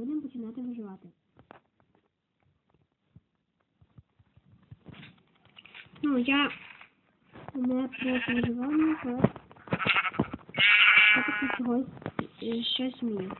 будемо починати виживати. Ну, я не проти виживання, але я таки чогось е, щось вмію.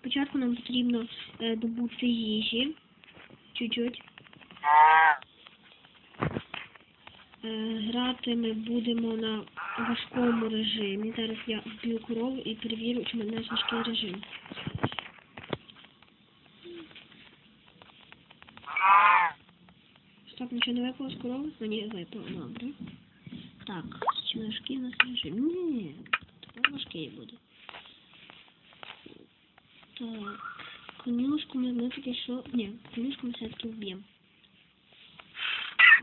Спочатку нам потрібно е, добути їжі. Чуть-чуть. Е, Грати ми будемо на важкому режимі. Зараз я вб'ю корову і перевірю, чи мене важкий режим. Стоп, нічого не випало з корови? Мені випало, добре. Так, чи важкий у нас режим? Ні, тепер важкий буде. Так, конюшку ми, ми таки що... Ні, конюшку ми все-таки вб'ємо.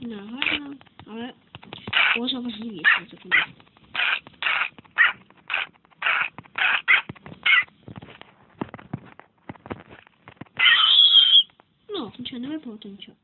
Не гарно, але кожа важливіша за конюшку. Ну, нічого не випало, то нічого.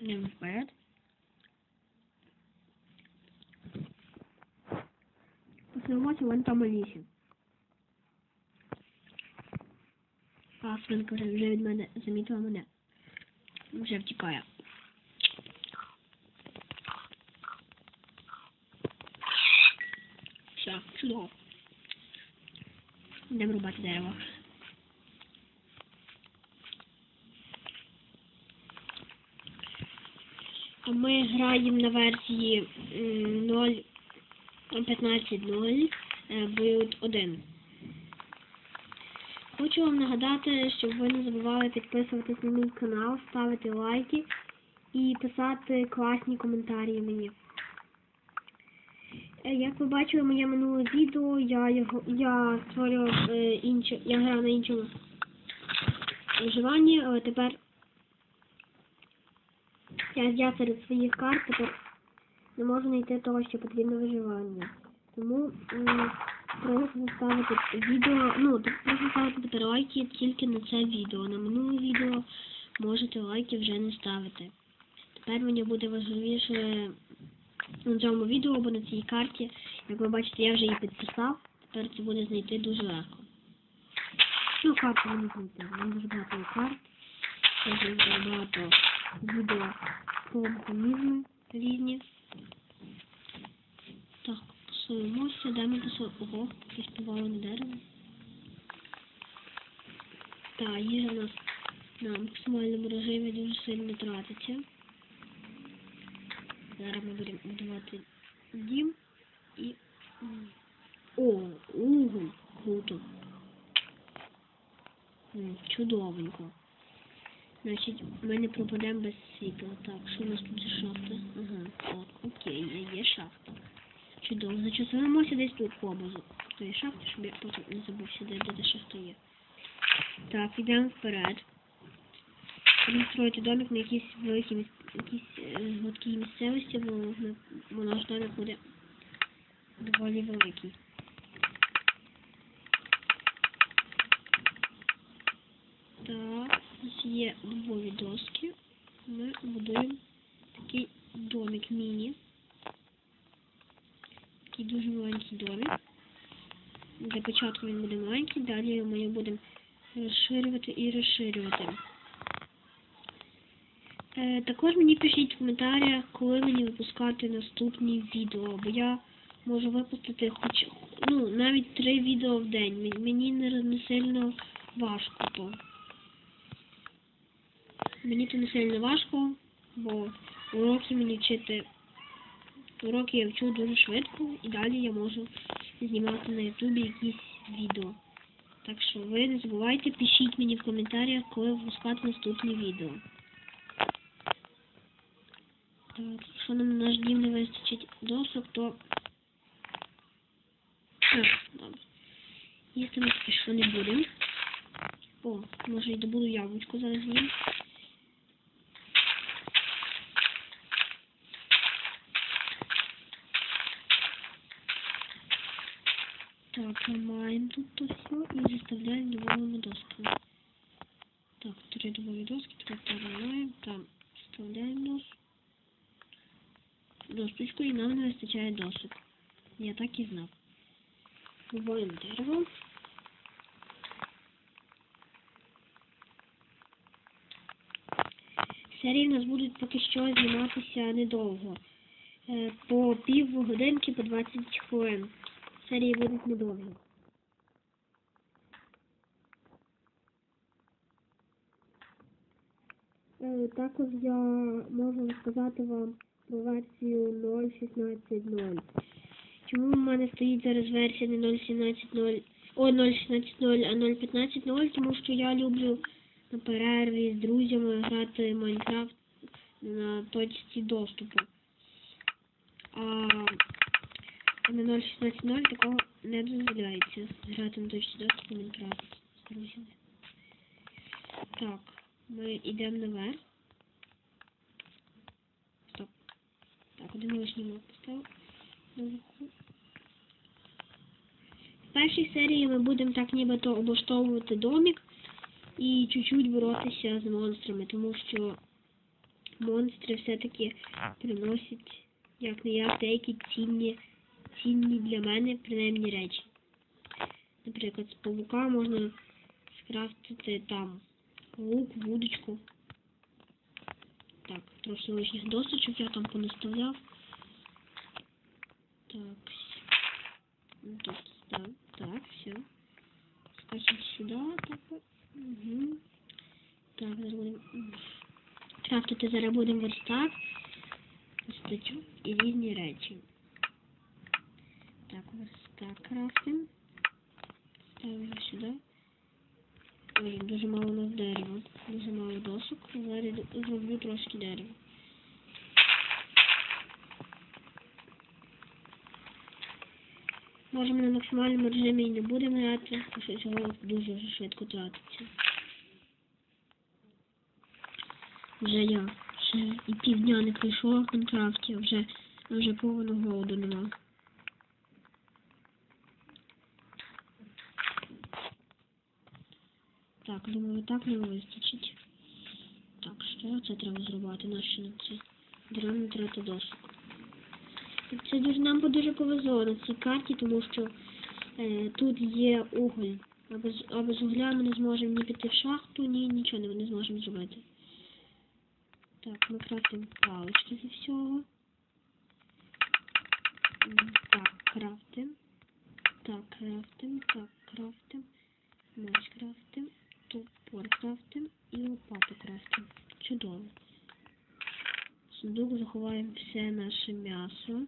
Не вперед. Поснимати вон там у лісі. А свинка вже від мене замітила мене. Вже втікає. Все, чудово. Йдемо рубати дерево. А Ми граємо на версії м, 0 15.0 е, Build 1. Хочу вам нагадати, щоб ви не забували підписуватись на мій канал, ставити лайки і писати класні коментарі мені. Е, Як ви бачили моє минуле відео, я його я створював е, інше, я грав на іншому виживанні, але тепер я, я серед своїх карт тепер не можу знайти того, що потрібно виживання. Тому прошу ставити відео, ну, прошу ставити лайки тільки на це відео. На минуле відео можете лайки вже не ставити. Тепер мені буде важливіше на цьому відео або на цій карті. Як ви бачите, я вже її підписав. Тепер це буде знайти дуже легко. Ну, карту мені знайти. Мені дуже багато карт. Дуже багато відео про механізми різні. Так, посуємося, де ми посуємо. Ого, якесь повалене дерево. Так, їжа у нас на максимальному режимі дуже сильно тратиться. Зараз ми будемо будувати дім і... О, угол. Круто. Чудовенько. Значить, ми не пропадемо без світла. Так, що у нас тут за шахта? Ага, так, окей, є шахта. Чудово. Значить, займемося десь тут поблизу. Тої шахти, щоб я потім не забувся, де, де, шахта є. Так, йдемо вперед. Будемо строїти домик на якійсь великій якійсь е, гладкій місцевості, бо, бо наш домик буде доволі великий. Так, нас є дубові доски. Ми будуємо такий домик міні. Такий дуже маленький домик. Для початку він буде маленький, далі ми його будемо розширювати і розширювати. Е, також мені пишіть в коментарях, коли мені випускати наступні відео, бо я можу випустити хоч ну, навіть три відео в день. Мені- не, сильно важко то. Мені то не сильно важко, бо уроки мені вчити. Уроки я вчу дуже швидко і далі я можу знімати на ютубі якісь відео. Так що ви не забувайте, пишіть мені в коментарях, коли випускати наступні відео. Так, якщо нам на наш дім не вистачить досок, то... Так, добре. Їсти ми що не будемо. О, може і добуду яблучко зараз їм. Так, ламаємо тут то все і заставляємо дубовими досками. Так, три дубові доски, тепер ламаємо, там вставляємо нос. досточку і нам не вистачає досок. Я так і знав. Рубаємо дерево. Серії в нас будуть поки що зніматися недовго. Е, По пів годинки, по 20 хвилин. Серії будуть недовгі. Е, Також я можу розказати вам про версію 0.16.0. Чому в мене стоїть зараз версія не 0.17.0, о 0.16.0, а 0.15.0? Тому що я люблю на перерві з друзями грати Майнкрафт на точці доступу. А на 0.16.0 такого не дозволяється грати на точці доступу Майнкрафт з друзями. Так, ми йдемо наверх. Стоп. Так, один лишній мод поставив. В першій серії ми будемо так нібито облаштовувати домик і чуть-чуть боротися з монстрами, тому що монстри все-таки приносять як не як деякі цінні, цінні для мене принаймні речі. Наприклад, з павука можна скрафтити там лук, вудочку. Так, трохи лишніх досочок я там понаставляв. Так. Ну, Тут, да, так, все. Скачем сюда, так. Угу. Так, зараз будемо крафтити зараз будемо верстак, статтю і різні речі. Так, верстак крафтим. Ставимо сюди. Ой, дуже мало нас дерева. Дуже мало досок. Зараз зроблю трошки дерева. Може ми на максимальному режимі і не будемо грати, тому що цього дуже вже швидко тратиться. Вже я ще і півдня не прийшла в Майнкрафті, вже, вже повного голоду нема. Так, думаю, так не вистачить. Так, що це треба зробити? Нащо нам це? Дерев'яна трата досок. Це дуже нам дуже повезло на цій карті, тому що е, тут є уголь. А без, а без угля ми не зможемо ні піти в шахту, ні нічого не, не зможемо зробити. Так, ми крафтимо палички зі всього. Так, крафтим. Так, крафтим, так, крафтим. Меч крафтим, крафтим і лопату крафтим. Чудово. В сундук заховаємо все наше м'ясо.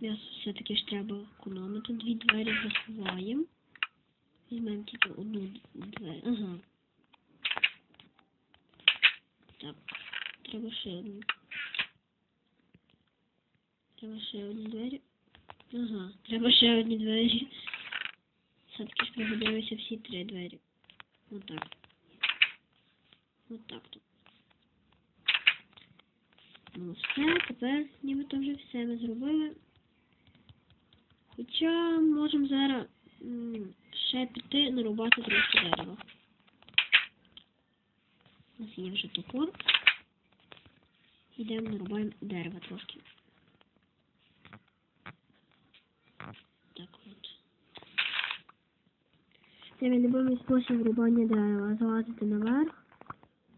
М'ясо все-таки ж треба економити. Дві двері заховаємо. Візьмемо тільки одну двері. Ага. Так, треба ще одну. Треба ще одні двері. Ага, треба ще одні двері. Все-таки ж пригодилися всі три двері. Отак. Отак тут. Ну все, тепер нібито вже все ми зробили. Хоча можемо зараз ще піти нарубати трошки дерева. У нас є вже топор. Йдемо нарубаємо дерева трошки. Так от. Це мій любимий спосіб рубання дерева. Залазити наверх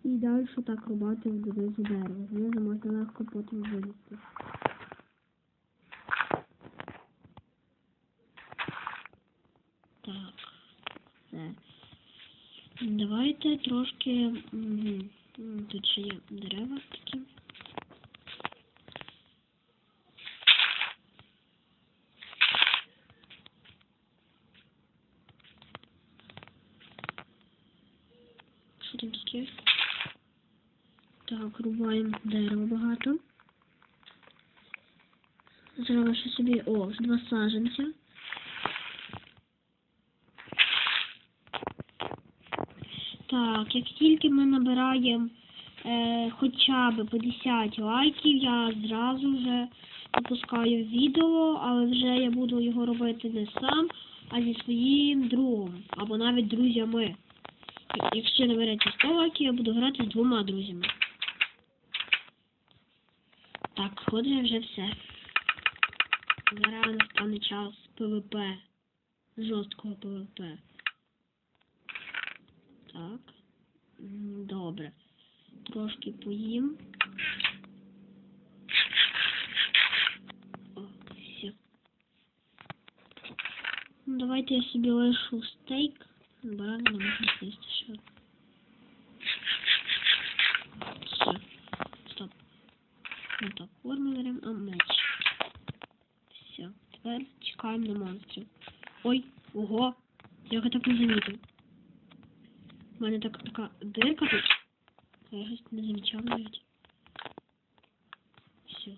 і далі так рубати донизу дерева. Знизу можна легко потім вилізти. Так, все. Давайте трошки. Тут ще є дерева такі. Що там таке? Так, рубаємо дерево багато. Зробимо ще собі, о, вже два саженця. Так, як тільки ми набираємо е, хоча б по 10 лайків, я зразу вже випускаю відео, але вже я буду його робити не сам, а зі своїм другом, або навіть друзями. Якщо набереться 100 лайків, я буду грати з двома друзями. Так, отже, вже все. Зараз настане час ПВП. Жорсткого ПВП. Так. М, Добре. Трошки поїм. О, все. Ну, давайте я собі лишу стейк. Барана не можна з'їсти Я його так не замітив. У мене так, така дирка тут. Я щось не замічав навіть. Все.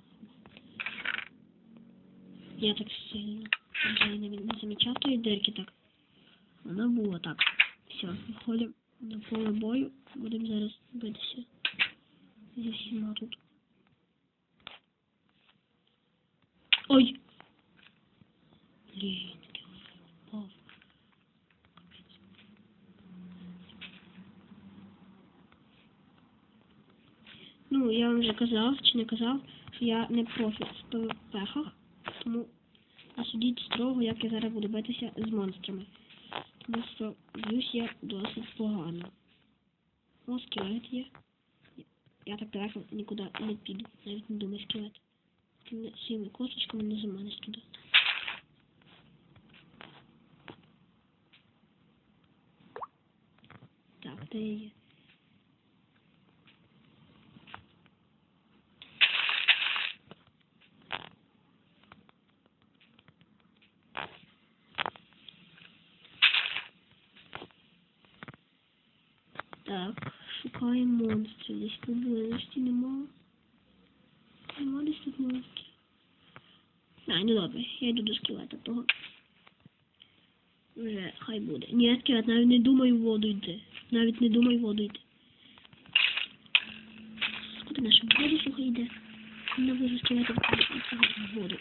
Я так сильно вже не, не замічав тої дирки так. Вона була так. Все, виходимо на поле бою. Будемо зараз битися. Зі всіма тут. Ой! Блін, Вам вже казав, чи не казав, що я не профі в ПВПхах, тому не судіть строго, як я зараз буду битися з монстрами. Тому що б'юсь я досить погано. О, скелет є. Я так далеко нікуди не піду, навіть не думаю скелет. Своїми косточками не заманиш туди. Так, де я є? Так, шукаємо Десь поблизості нема. Нема десь тут монстрів. А, ну добре, я йду до скелета того. Вже хай буде. Ні, скелет, навіть не думай в воду йти. Навіть не думай в воду йти. Куди наша воду слухай йде? Не вижу скелета в воду.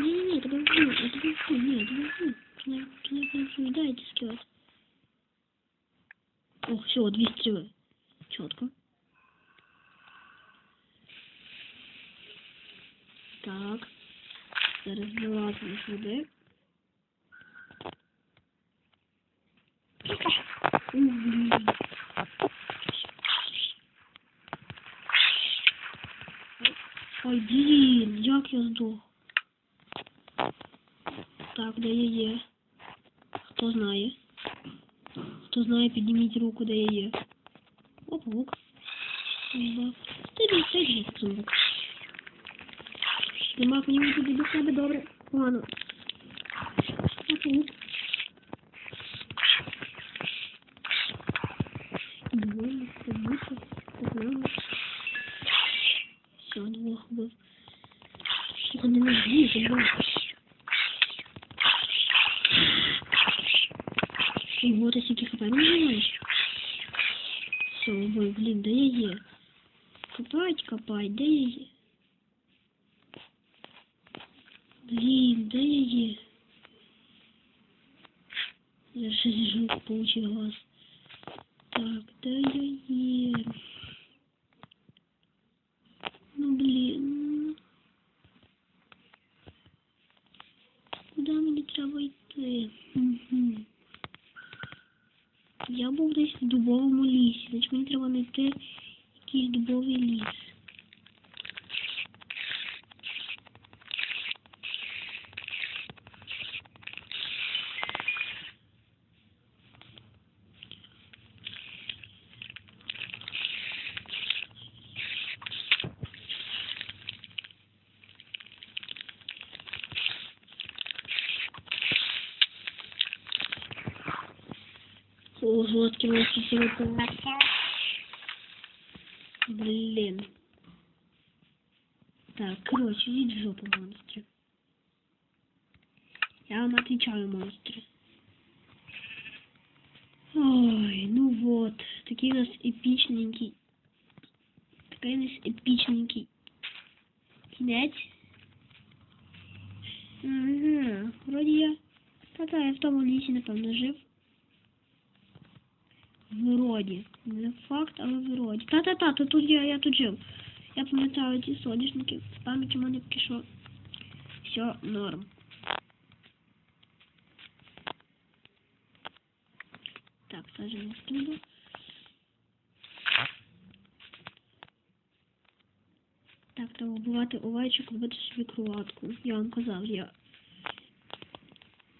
Ні, ні, ні, тебе вжу, я тебе вжу, ні, тебе вжу. Ти ти не йде, йди скелет. О, все, дві стріли. Чітко. Так. Зараз вилазимо сюди. Ух, блін. Ой, блін, як я здох. Так, де я є? Хто знає? Хто знає, підніміть руку, де я є. Оп, лук. Ти не стежиш, як зомбук. Нема мені до себе добре. Погано. Оп, лук. Двоє, побути, погано. Все, двох вбив. Сука, не можу, забив. Ого, ти скільки хп не знаєш? Все, ой, блін, де я є? Копать, копать, де я є? Блін, де я ще зіжу получив глаз. Так, де є? Ну, блін. Куди мені треба йти? Угу. Я був десь в дубовому лісі, значить мені треба знайти Do Bowie Liz. os outros que se lutam na casa. Блін. Так, короче, йдіть в жопу, монстри. Я вам отвечаю, монстры. Ой, ну вот. Такий у нас епічненький. Такий у нас епічненький. Кінець. Угу. Вроді я. Та-та, я в тому лісі, напевно, жив. Вроді. Не факт, але вроді. Та-та-та, тут я, я тут жив. Я пам'ятаю ці соняшники. З пам'яті в мене що все норм. Так, сажемо туди. Так, треба вбивати овечок, робити собі кроватку. Я вам казав, я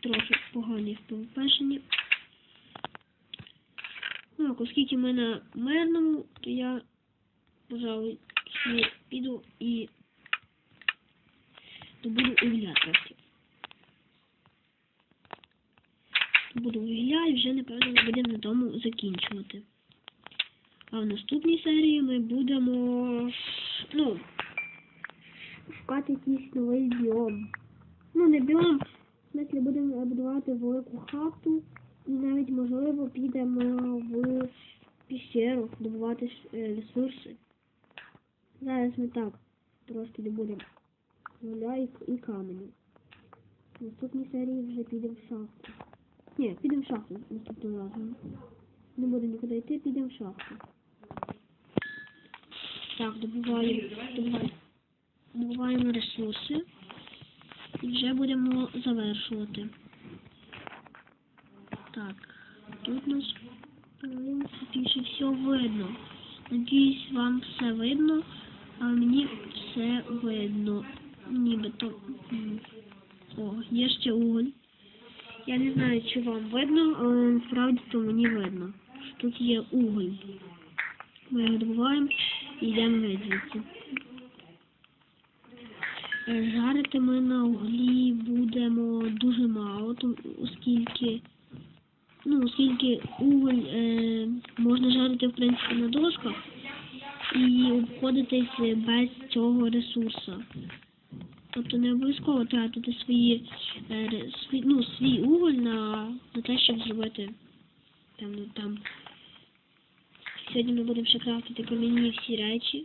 трохи поганий в ПВПшенні. Ну, оскільки ми на мирному, то я, пожалуй, піду і добуду угля трохи. Добуду угля і вже, напевно, ми будемо на тому закінчувати. А в наступній серії ми будемо, ну, шукати якийсь новий біом. Ну, не біом, в смислі будемо будувати велику хату навіть, можливо, підемо в піщеру добувати е, ресурси. Зараз ми так трошки добудемо земля і, і каменю. В наступній серії вже підемо в шахту. Ні, підемо в шахту наступного разу. Не буду нікуди йти, підемо в шахту. Так, добуваємо, добуваємо, добуваємо ресурси. І вже будемо завершувати. Так, тут у нас, в принципі, ще все видно. Надіюсь, вам все видно, а мені все видно. Нібито. О, є ще уголь. Я не знаю, чи вам видно, але насправді то мені видно. Тут є уголь. Ми його добуваємо і йдемо звідси. Жарити ми на углі будемо дуже мало, оскільки, ну, оскільки уголь е, можна жарити в принципі на досках і обходитись без цього ресурсу. Тобто не обов'язково тратити свої, е, свій, ну, свій уголь на, на те, щоб зробити там, ну, там. Сьогодні ми будемо ще крафтити кам'яні всі речі,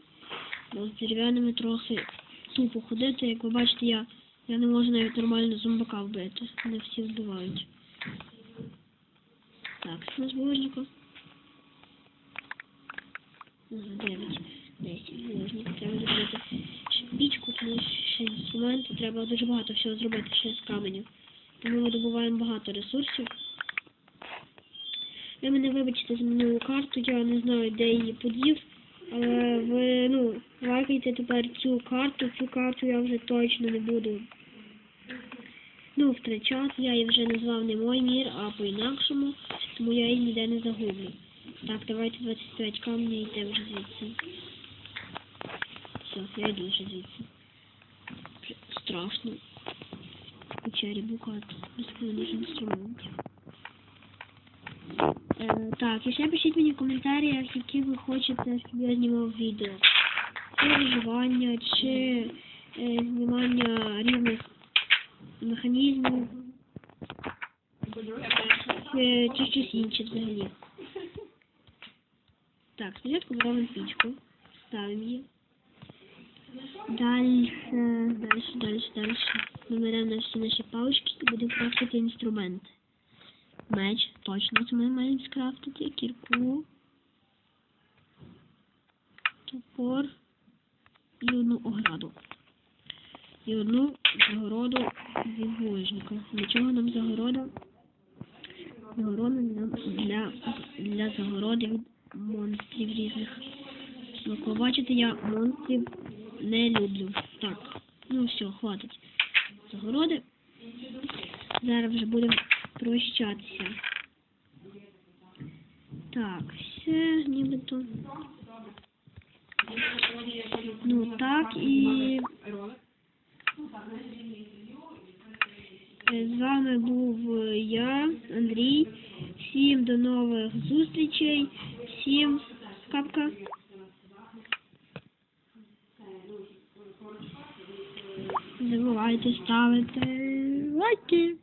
бо з дерев'яними трохи тупо ходити. Як ви бачите, я, я не можу навіть нормально зомбака вбити. Вони всі вбивають. Так, це у нас булыжника. Ага, 9, 10 булыжників. Треба зробити ще пічку, тому ще інструменти. Треба дуже багато всього зробити ще з каменю. Тому ми добуваємо багато ресурсів. Ви мене вибачте за минулу карту, я не знаю, де її подів. Але ви, ну, лайкайте тепер цю карту, цю карту я вже точно не буду. Ну, втрачати, я її вже назвав не мой мір, а по-інакшому, тому я її ніде не загублю. Так, давайте 25 камня і йдемо вже звідси. Все, я йду вже звідси. Страшно. Печері букати безпільних інструментів. Е, так, і ще пишіть мені в коментарях, які ви хочете, щоб я знімав відео. Чи чи е, знімання різних механізмів, чи, щось інше взагалі. Так, спочатку зробимо пічку, ставимо її. Дальше, дальше, дальше, дальше. Ми беремо всі наші палички і будемо крафтити інструменти. Меч, точно це ми маємо скрафтити, кірку, топор і одну ограду. І одну загороду від булыжника. Для чого нам загорода? Загорода для, для від монстрів різних. Як ви бачите, я монстрів не люблю. Так, ну все, хватить. Загороди. Зараз вже будемо прощатися. Так, все, нібито. Ну так і Е, з вами був е, я, Андрій. Всім до нових зустрічей. Всім капка. Не забувайте ставити лайки.